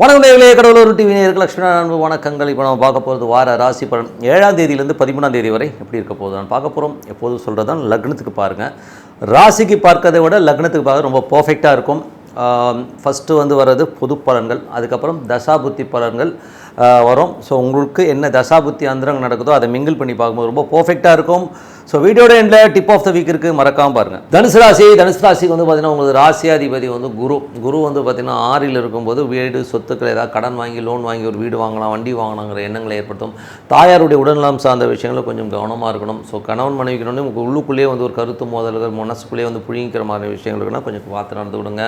வணக்கம் நேர்களே கடவுளூர் டிவி நேருக்கு லட்சுமண அன்பு வணக்கங்கள். இப்போ நம்ம பார்க்க போகிறது வார ராசி பலன். ஏழாம் தேதியிலேருந்து பதிமூணாம் தேதி வரை எப்படி இருக்க போகுது நான் பார்க்க போகிறோம் எப்போதும் சொல்கிறது தான் லக்னத்துக்கு பாருங்கள் ராசிக்கு பார்க்கறதை விட லக்னத்துக்கு பார்க்க ரொம்ப பர்ஃபெக்டாக இருக்கும். ஃபஸ்ட்டு வந்து வர்றது பொது பலன்கள் அதுக்கப்புறம் தசாபுத்தி பலன்கள் வரும். ஸோ உங்களுக்கு என்ன தசாபுத்தி அந்தரங்க நடக்குதோ அதை மிங்கிள் பண்ணி பார்க்கும்போது ரொம்ப பர்ஃபெக்டாக இருக்கும். ஸோ வீடியோட எண்டில் டிப் ஆஃப் த வீக் இருக்குது மறக்காமல் பாருங்கள் தனுசு ராசி தனுசு ராசிக்கு வந்து பார்த்தீங்கன்னா உங்களுக்கு ராசியாதிபதி வந்து குரு. குரு வந்து பார்த்திங்கன்னா ஆறில் இருக்கும்போது வீடு சொத்துக்கள் ஏதாவது கடன் வாங்கி லோன் வாங்கி ஒரு வீடு வாங்கலாம் வண்டி வாங்கலாங்கிற எண்ணங்களை ஏற்படுத்தும். தாயாருடைய உடல்நலம் சார்ந்த விஷயங்களும் கொஞ்சம் கவனமாக இருக்கணும். ஸோ கணவன் மனைவிக்கணும் உங்களுக்கு உள்ளுக்குள்ளேயே வந்து ஒரு கருத்து மோதல்கள் மனசுக்குள்ளேயே வந்து புழுங்கிக்கிற மாதிரி விஷயங்கள் இருக்குன்னா கொஞ்சம் பார்த்து நடந்து விடுங்க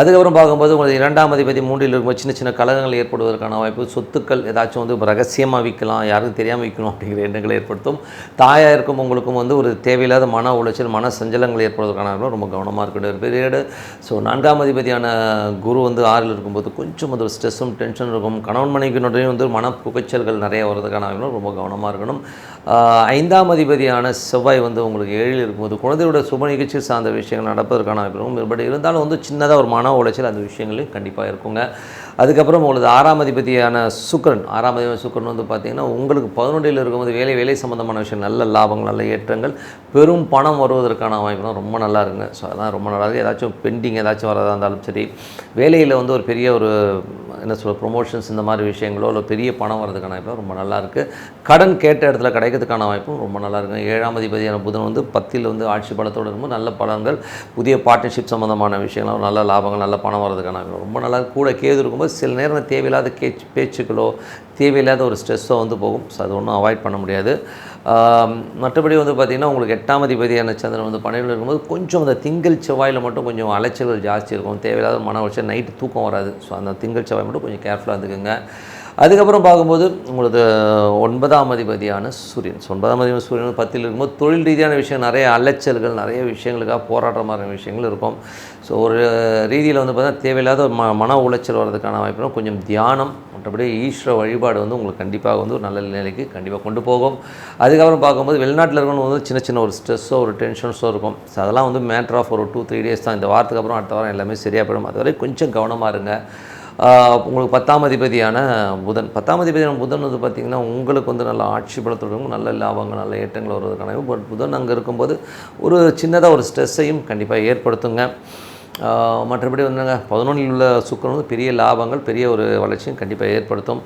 அதுக்கப்புறம் பார்க்கும்போது உங்களுக்கு இரண்டாம் அதிபதி மூன்றில் இருக்கும்போது சின்ன சின்ன கலகங்கள் ஏற்படுவதற்கான வாய்ப்பு சொத்துக்கள் ஏதாச்சும் வந்து ரகசியமாக விற்கலாம் யாருக்கும் தெரியாமல் விற்கணும் அப்படிங்கிற எண்ணங்களை ஏற்படுத்தும். தாயாக இருக்கும் உங்களுக்கும் வந்து ஒரு தேவையில்லாத மன உளைச்சல் மன சஞ்சலங்கள் ஏற்படுவதற்கான ரொம்ப கவனமாக இருக்கணும். பீரியடு ஸோ நான்காம் அதிபதியான குரு வந்து ஆறில் இருக்கும்போது கொஞ்சம் வந்து ஒரு ஸ்ட்ரெஸ்ஸும் டென்ஷன் இருக்கும். கணவன் மனைவியினுடைய வந்து மன புகைச்சல்கள் நிறைய வர்றதுக்கான ரொம்ப கவனமாக இருக்கணும். ஐந்தாம் அதிபதியான செவ்வாய் வந்து உங்களுக்கு ஏழில் இருக்கும்போது குழந்தையோட சுப நிகழ்ச்சி சார்ந்த விஷயங்கள் நடப்பதற்கான வாய்ப்பு இருக்கும் பட் இருந்தாலும் வந்து சின்னதாக ஒரு மன உளைச்சல் அந்த விஷயங்களையும் கண்டிப்பாக இருக்குங்க. அதுக்கப்புறம் உங்களது ஆறாம் அதிபதியான சுக்கரன் ஆறாம் அதிபதி சுக்கரன் வந்து பார்த்திங்கன்னா உங்களுக்கு பதினொன்றில் இருக்கும்போது வேலை வேலை சம்மந்தமான விஷயம் நல்ல லாபங்கள் நல்ல ஏற்றங்கள் பெரும் பணம் வருவதற்கான வாய்ப்புலாம் ரொம்ப நல்லா இருக்குங்க. ஸோ அதான் ரொம்ப நல்லா இருக்குது ஏதாச்சும் பெண்டிங் ஏதாச்சும் வரதாக இருந்தாலும் சரி வேலையில் வந்து ஒரு பெரிய ஒரு என்ன சொல்ல ப்ரொமோஷன்ஸ் இந்த மாதிரி விஷயங்களோ இல்லை பெரிய பணம் வரதுக்கான வாய்ப்பு ரொம்ப நல்லாயிருக்கு கடன் கேட்ட இடத்துல கிடைக்கிறதுக்கான வாய்ப்பும் ரொம்ப நல்லாயிருக்கும் ஏழாம் அதிபதியான புதன் வந்து பத்தில் வந்து ஆட்சி பலத்தோடு இருக்கும்போது நல்ல பலன்கள் புதிய பார்ட்னர்ஷிப் சம்மந்தமான விஷயங்களும் நல்ல லாபங்கள் நல்ல பணம் வரதுக்கான வாய்ப்பு ரொம்ப நல்லா கூட கேது இருக்கும்போது சில நேரம் தேவையில்லாத கேச்சு பேச்சுக்களோ தேவையில்லாத ஒரு ஸ்ட்ரெஸ்ஸோ வந்து போகும். ஸோ அது ஒன்றும் அவாய்ட் பண்ண முடியாது. மற்றபடி வந்து பார்த்திங்கன்னா உங்களுக்கு எட்டாம் அதிபதியான சந்திரன் வந்து பன்னெண்டில் இருக்கும்போது கொஞ்சம் அந்த திங்கள் செவ்வாயில் மட்டும் கொஞ்சம் அலைச்சல்கள் ஜாஸ்தி இருக்கும். தேவையில்லாத மன உளைச்சல் நைட்டு தூக்கம் வராது. ஸோ அந்த திங்கள் செவ்வாய் மட்டும் கொஞ்சம் கேர்ஃபுல்லாக இருந்துக்குங்க. அதுக்கப்புறம் பார்க்கும்போது உங்களுக்கு ஒன்பதாம் அதிபதியான சூரியன். ஸோ ஒன்பதாம் அதிபதி சூரியன் பத்தில் இருக்கும்போது தொழில் ரீதியான விஷயம் நிறைய அலைச்சல்கள் நிறைய விஷயங்களுக்காக போராடுற மாதிரி விஷயங்கள் இருக்கும். ஸோ ஒரு ரீதியில் வந்து பார்த்தீங்கன்னா தேவையில்லாத ம மன உளைச்சல் வர்றதுக்கான வாய்ப்புனா கொஞ்சம் தியானம் மற்றபடி ஈஸ்வர வழிபாடு வந்து உங்களுக்கு கண்டிப்பாக வந்து ஒரு நல்ல நிலைக்கு கண்டிப்பாக கொண்டு போகும். அதுக்கப்புறம் பார்க்கும்போது வெளிநாட்டில் இருக்கணும் வந்து சின்ன சின்ன ஒரு ஸ்ட்ரெஸ்ஸோ ஒரு டென்ஷன்ஸோ இருக்கும். ஸோ அதெல்லாம் வந்து மேட்ரு ஆஃப் ஒரு டூ த்ரீ டேஸ் தான். இந்த வாரத்துக்கு அப்புறம் அடுத்த வாரம் எல்லாமே சரியாக போயிடும் அதுவரை கொஞ்சம் கவனமாக இருங்க. உங்களுக்கு பத்தாம் அதிபதியான புதன். பத்தாம் அதிபதியான புதன் வந்து பார்த்திங்கன்னா உங்களுக்கு வந்து நல்ல ஆட்சி பலத்தோட நல்ல லாபங்கள் நல்ல ஏற்றங்கள் வருவதற்கான பட் புதன் அங்கே இருக்கும்போது ஒரு சின்னதாக ஒரு ஸ்ட்ரெஸ்ஸையும் கண்டிப்பாக ஏற்படுத்துங்க. மற்றபடி வந்துங்க பதினொன்றில் உள்ள சுக்கரன் வந்து பெரிய லாபங்கள் பெரிய ஒரு வளர்ச்சியும் கண்டிப்பாக ஏற்படுத்தும்.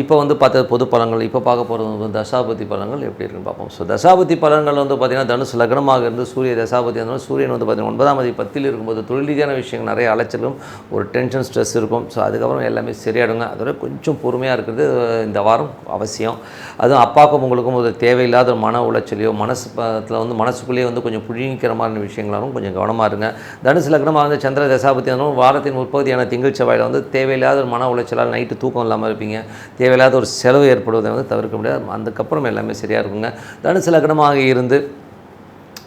இப்போ வந்து பார்த்தது பொது பலன்கள் இப்போ பார்க்க போகிறது வந்து தசாபதி பலன்கள் எப்படி இருக்குன்னு பார்ப்போம். ஸோ தசாபதி பலன்கள் வந்து பார்த்திங்கன்னா தனுசு லக்னமாக இருந்து சூரிய தசாபதி இருந்தாலும் சூரியன் வந்து பார்த்திங்கன்னா ஒன்பதாம் அதிபதி பத்தில் இருக்கும்போது தொழில் ரீதியான விஷயங்கள் நிறைய அலைச்சலும் ஒரு டென்ஷன் ஸ்ட்ரெஸ் இருக்கும். ஸோ அதுக்கப்புறம் எல்லாமே சரியாடுங்க அதோட கொஞ்சம் பொறுமையாக இருக்கிறது இந்த வாரம் அவசியம். அதுவும் அப்பாவுக்கும் உங்களுக்கும் ஒரு தேவையில்லாத ஒரு மன உளைச்சலையோ மனசு பத்தில் வந்து மனசுக்குள்ளேயே வந்து கொஞ்சம் புழுங்கிக்கிற மாதிரி விஷயங்களாலும் கொஞ்சம் கவனமாக இருங்க. தனுசு லக்னமாக வந்து சந்திர தசாபதி இருந்தாலும் வாரத்தின் முற்பகுதியான திங்கள் செவ்வாயில் வந்து தேவையில்லாத ஒரு மன உளைச்சலால் நைட்டு தூக்கம் இல்லாமல் இருப்பீங்க. தேவையில்லாத ஒரு செலவு ஏற்படுவதை வந்து தவிர்க்க முடியாது. அதுக்கப்புறம் எல்லாமே சரியாக இருக்குங்க. தனுசு லக்னமாக இருந்து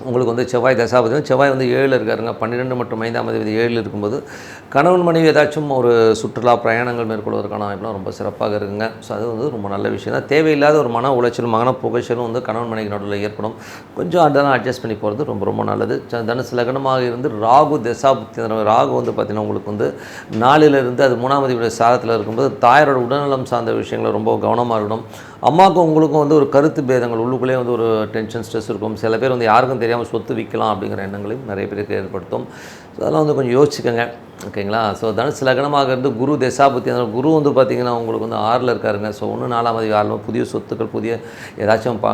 உங்களுக்கு வந்து செவ்வாய் தசாபதி செவ்வாய் வந்து ஏழில் இருக்காருங்க. பன்னிரெண்டு மற்றும் ஐந்தாம் தேதி ஏழில் இருக்கும்போது கணவன் மனைவி ஏதாச்சும் ஒரு சுற்றுலா பிரயாணங்கள் மேற்கொள்வதற்கான வாய்ப்புலாம் ரொம்ப சிறப்பாக இருக்குங்க. ஸோ அது வந்து ரொம்ப நல்ல விஷயம் தான். தேவையில்லாத ஒரு மன உளைச்சலும் மன புகைச்சலும் வந்து கணவன் மனைவி நடுவில் ஏற்படும். கொஞ்சம் அதெல்லாம் அட்ஜஸ்ட் பண்ணி போகிறது ரொம்ப ரொம்ப நல்லது. ச- தனுசு லக்னமாக இருந்து ராகு தசாபுத்தி ராகு வந்து பார்த்திங்கன்னா உங்களுக்கு வந்து நாளிலிருந்து அது மூணாம் அதிபதி சாதத்தில் இருக்கும்போது தாயாரோட உடல்நலம் சார்ந்த விஷயங்களை ரொம்ப கவனமாக இருக்கணும். அம்மாவுக்கும் உங்களுக்கும் வந்து ஒரு கருத்து பேதங்கள் உள்ளுக்குள்ளே வந்து ஒரு டென்ஷன் ஸ்ட்ரெஸ் இருக்கும். சில பேர் வந்து யாருக்கும் தெரியாமல் சொத்து விற்கலாம் அப்படிங்கிற எண்ணங்களையும் நிறைய பேருக்கு ஏற்படுத்தும். ஸோ அதெல்லாம் வந்து கொஞ்சம் யோசிச்சுக்கோங்க. ஓகேங்களா? ஸோ தனுசு லக்னமாக இருந்து குரு தசாபுத்தி அந்த குரு வந்து பார்த்திங்கன்னா உங்களுக்கு வந்து ஆறில் இருக்காருங்க. ஸோ ஒன்று நாலாம் மதி ஆறு புதிய சொத்துக்கள் புதிய ஏதாச்சும் பா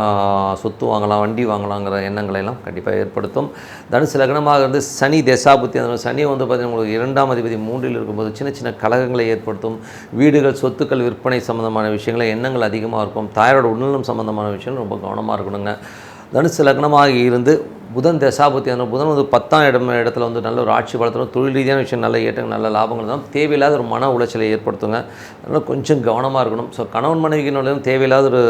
சொத்து வாங்கலாம் வண்டி வாங்கலாங்கிற எண்ணங்களை எல்லாம் கண்டிப்பாக ஏற்படுத்தும். தனுசு லக்னமாக இருந்து சனி தசாபுத்தி அந்த சனி வந்து பார்த்திங்கன்னா உங்களுக்கு இரண்டாம் அதிபதி மூன்றில் இருக்கும்போது சின்ன சின்ன கலகங்களை ஏற்படுத்தும். வீடுகள் சொத்துக்கள் விற்பனை சம்மந்தமான விஷயங்களை எண்ணங்கள் அதிகமாக இருக்கும். தாயாரோட உடல்நலம் சம்மந்தமான விஷயங்கள் ரொம்ப கவனமாக இருக்கணுங்க. தனுசு லக்னமாக இருந்து புதன் தசாபத்தி அந்த புதன் வந்து பத்தாம் இடம் இடத்துல வந்து நல்ல ஒரு ஆட்சி பலத்தில் தொழில் ரீதியான விஷயம் நல்ல ஏற்றங்கள் நல்ல லாபங்கள் தான் தேவையில்லாத ஒரு மன உளைச்சலை ஏற்படுத்துங்க. அதனால் கொஞ்சம் கவனமாக இருக்கணும். ஸோ கணவன் மனைவிக்கினாலும் தேவையில்லாத ஒரு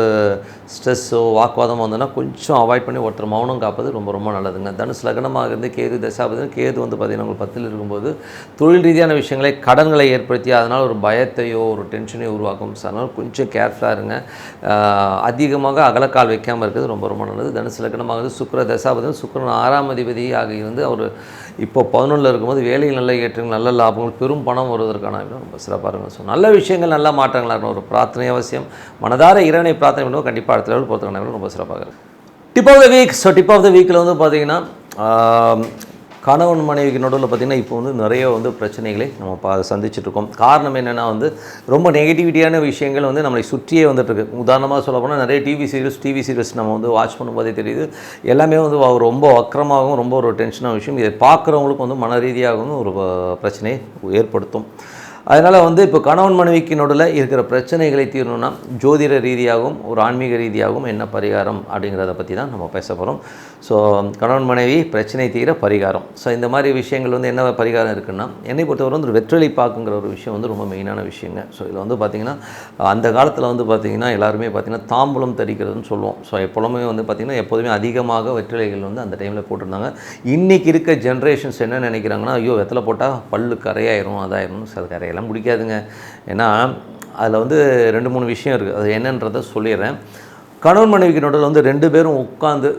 ஸ்ட்ரெஸ்ஸோ வாக்குவாதமோ வந்ததுன்னா கொஞ்சம் அவாய்ட் பண்ணி ஒருத்தர் மௌனம் காப்பது ரொம்ப ரொம்ப நல்லதுங்க. தனுசு லக்னமாக இருந்து கேது தசாபதி கேது வந்து பார்த்திங்கன்னா உங்களுக்கு பத்தில் இருக்கும்போது தொழில் ரீதியான விஷயங்களை கடன்களை ஏற்படுத்தி அதனால் ஒரு பயத்தையோ ஒரு டென்ஷனையோ உருவாக்கும். ஸோ அதனால் கொஞ்சம் கேர்ஃபுல்லாக இருங்க. அதிகமாக அகலக்கால் வைக்காமல் இருக்கிறது ரொம்ப ரொம்ப நல்லது. தனுசு லக்னமாக சுக்கர சுக்கிர தசாபதி சுக்கிர சுக்கரன் ஆறாம் அதிபதி இருந்து அவர் இப்போ பதினொன்றில் இருக்கும்போது வேலையில் நல்ல ஏற்றங்கள் நல்ல லாபங்கள் பெரும் பணம் வருவதற்கான ரொம்ப சிறப்பாக இருக்கும். ஸோ நல்ல விஷயங்கள் நல்ல மாற்றங்களாக இருக்கணும். ஒரு பிரார்த்தனை அவசியம். மனதார இறைவனை பிரார்த்தனை பண்ணுவோம். கண்டிப்பாக அடுத்த லெவல் பொறுத்தவரை ரொம்ப சிறப்பாக இருக்கும். Tip of the week so tip of the வீக்கில் வந்து பார்த்தீங்கன்னா கணவன் மனைவிக்கு நடுவில் பார்த்திங்கன்னா இப்போ வந்து நிறைய வந்து பிரச்சனைகளை நம்ம பா சந்திச்சுட்ருக்கோம். காரணம் என்னென்னா வந்து ரொம்ப நெகட்டிவிட்டியான விஷயங்கள் வந்து நம்மளை சுற்றியே வந்துட்டுருக்கு உதாரணமாக சொல்ல போனால் நிறைய டிவி சீரியல்ஸ் டிவி சீரியல்ஸ் நம்ம வந்து வாட்ச் பண்ணும்போதே தெரியுது. எல்லாமே வந்து ரொம்ப அக்கரமாகவும் ரொம்ப ஒரு டென்ஷனாக விஷயம். இதை பார்க்குறவங்களுக்கு வந்து மன ரீதியாகவும் ஒரு பிரச்சனையை ஏற்படுத்தும். அதனால் வந்து இப்போ கணவன் மனைவிக்கு நடுவில் இருக்கிற பிரச்சனைகளை தீரணும்னா ஜோதிட ரீதியாகவும் ஒரு ஆன்மீக ரீதியாகவும் என்ன பரிகாரம் அப்படிங்கிறத பற்றி தான் நம்ம பேச போகிறோம் ஸோ கணவன் மனைவி பிரச்சனை தீர பரிகாரம். ஸோ இந்த மாதிரி விஷயங்கள் வந்து என்ன பரிகாரம் இருக்குன்னா என்னை பொறுத்தவரை வந்து ஒரு வெற்றிலை பாக்குங்கிற ஒரு விஷயம் வந்து ரொம்ப மெயினான விஷயங்க. ஸோ இதில் வந்து பார்த்திங்கன்னா அந்த காலத்தில் வந்து பார்த்திங்கன்னா எல்லாருமே பார்த்திங்கன்னா தாம்பூலம் தரிக்கிறதுன்னு சொல்லுவோம். ஸோ எப்பொழுதுமே வந்து பார்த்திங்கன்னா எப்போதுமே அதிகமாக வெற்றிலைகள் வந்து அந்த டைமில் போட்டிருந்தாங்க. இன்றைக்கி இருக்க ஜென்ரேஷன்ஸ் என்ன நினைக்கிறாங்கன்னா ஐயோ வெத்தலை போட்டால் பல்லு கரையாயிரும் அதாயிரும் சில கரையெல்லாம் பிடிக்காதுங்க ஏன்னா அதில் வந்து ரெண்டு மூணு விஷயம் இருக்குது அது என்னன்றதை சொல்லிடுறேன். கணவன் மனைவிக்கு நடுவில் வந்து ரெண்டு பேரும் உட்காந்து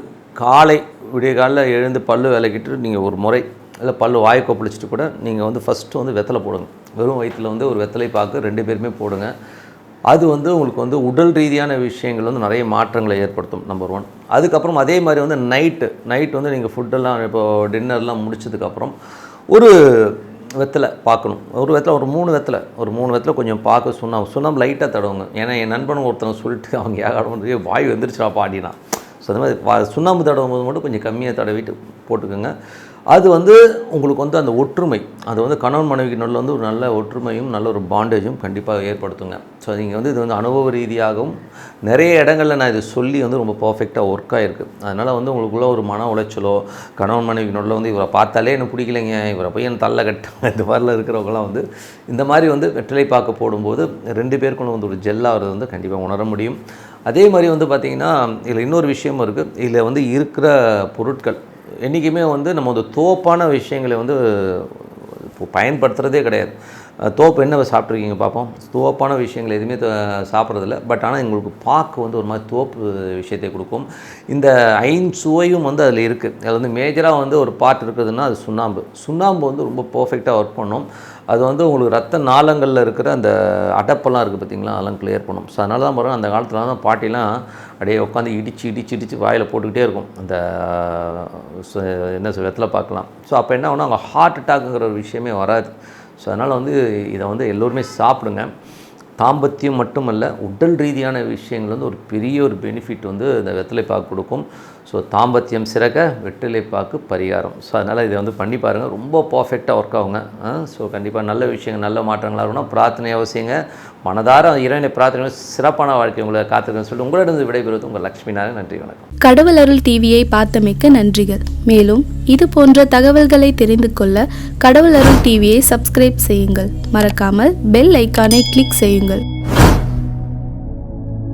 காலை விடிய காலையில் எழுந்து பல்லு விளக்கிட்டு நீங்கள் ஒரு முறை இல்லை பல்லு வாய் கொப்பளிச்சிட்டு கூட நீங்கள் வந்து ஃபஸ்ட்டு வந்து வெத்தலை போடுங்க. வெறும் வயிற்றில் வந்து ஒரு வெத்தலை பார்க்க ரெண்டு பேருமே போடுங்க. அது வந்து உங்களுக்கு வந்து உடல் ரீதியான விஷயங்கள் வந்து நிறைய மாற்றங்களை ஏற்படுத்தும் நம்பர் ஒன் அதுக்கப்புறம் அதே மாதிரி வந்து நைட்டு நைட் வந்து நீங்கள் ஃபுட்டெல்லாம் இப்போ டின்னர்லாம் முடிச்சதுக்கப்புறம் ஒரு வெத்தலை பார்க்கணும் ஒரு வெத்தலை ஒரு மூணு வெத்தலை ஒரு மூணு வெத்தலை கொஞ்சம் பார்க்க சுண்ணாம்பு சுண்ணாம்பு லைட்டாக தடவுங்க. ஏன்னா என் நண்பன் ஒருத்தனை சொல்லிட்டு அவங்க ஏகாடம் வாய் வந்துருச்சுடா பாடினா ஸோ அந்த மாதிரி சுண்ணாம்பு தடவும் போது மட்டும் கொஞ்சம் கம்மியாக தடவிட்டு போட்டுக்கோங்க. அது வந்து உங்களுக்கு வந்து அந்த ஒற்றுமை அது வந்து கணவன் மனைவிக்கு நல்ல வந்து ஒரு நல்ல ஒற்றுமையும் நல்ல ஒரு பாண்டேஜும் கண்டிப்பாக ஏற்படுத்துங்க. ஸோ நீங்கள் வந்து இது வந்து அனுபவ ரீதியாகவும் நிறைய இடங்களில் நான் இதை சொல்லி வந்து ரொம்ப பர்ஃபெக்டாக ஒர்க் ஆகிருக்கு அதனால் வந்து உங்களுக்குள்ளே ஒரு மன உளைச்சலோ கணவன் மனைவிக்கு நல்ல வந்து இவரை பார்த்தாலே எனக்கு பிடிக்கலைங்க இவரை போய் என் தள்ள கட்டாங்க இந்த மாதிரிலாம் இருக்கிறவங்களாம் வந்து இந்த மாதிரி வந்து வெற்றிலை பார்க்க போடும்போது ரெண்டு பேருக்குள்ள வந்து ஒரு ஜெல்லாகிறது வந்து கண்டிப்பாக உணர முடியும். அதே மாதிரி வந்து பார்த்திங்கன்னா இதில் இன்னொரு விஷயமும் இருக்குது இதில் வந்து இருக்கிற பொருட்கள் என்றைக்குமே வந்து நம்ம வந்து தோப்பான விஷயங்களை வந்து இப்போ பயன்படுத்துகிறதே கிடையாது. தோப்பு என்ன சாப்பிட்ருக்கீங்க பார்ப்போம். தோப்பான விஷயங்கள் எதுவுமே சாப்பிட்றதில்ல. பட் ஆனால் எங்களுக்கு பாக்கு வந்து ஒரு மாதிரி தோப்பு விஷயத்தை கொடுக்கும். இந்த ஐந்து சுவையும் வந்து அதில் இருக்குது அதில் வந்து மேஜராக வந்து ஒரு பார்ட் இருக்குதுன்னா அது சுண்ணாம்பு. சுண்ணாம்பு வந்து ரொம்ப பர்ஃபெக்டாக ஒர்க் பண்ணும். அது வந்து உங்களுக்கு ரத்த நாளங்களில் இருக்கிற அந்த அடப்பெல்லாம் இருக்குது பார்த்தீங்களா அதெல்லாம் கிளியர் பண்ணும். ஸோ அதனால தான் பாருங்கள் அந்த காலத்தில் தான் பாட்டிலாம் அப்படியே உட்காந்து இடித்து இடித்து இடித்து வாயில் போட்டுக்கிட்டே இருக்கும். அந்த என்ன சொல் பார்க்கலாம் ஸோ அப்போ என்ன ஆகும்னா அவங்க ஹார்ட் அட்டாக்குங்கிற ஒரு விஷயமே வராது. ஸோ அதனால் வந்து இதை வந்து எல்லோருமே சாப்பிடுங்க. தாம்பத்தியம் மட்டுமல்ல உடல் ரீதியான விஷயங்கள் வந்து ஒரு பெரிய ஒரு பெனிஃபிட் வந்து இந்த வெத்தலை பாக்கு கொடுக்கும். ஸோ தாம்பத்தியம் சிறக்க வெற்றிலை பாக்கு பரிகாரம். ஸோ அதனால் இதை வந்து பண்ணி பாருங்கள் ரொம்ப பர்ஃபெக்டாக ஒர்க் ஆகுங்க. ஸோ கண்டிப்பாக நல்ல விஷயங்கள் நல்ல மாற்றங்களாக இருக்கணும் பிரார்த்தனை அவசியங்க மனதார இறைவனை பிரார்த்தனை சிறப்பான வாழ்க்கை உங்களை காத்திருக்கேன் சொல்லி உங்களிடம் விடைபெறுவது உங்கள் லக்ஷ்மி நாராயணன் நன்றி வணக்கம். கடவுள் அருள் டிவியை பார்த்தமைக்க நன்றிகள். மேலும் இது போன்ற தகவல்களை தெரிந்து கொள்ள கடவுள் அருள் டிவியை சப்ஸ்கிரைப் செய்யுங்கள். மறக்காமல் பெல் ஐக்கானை கிளிக் செய்யுங்கள்.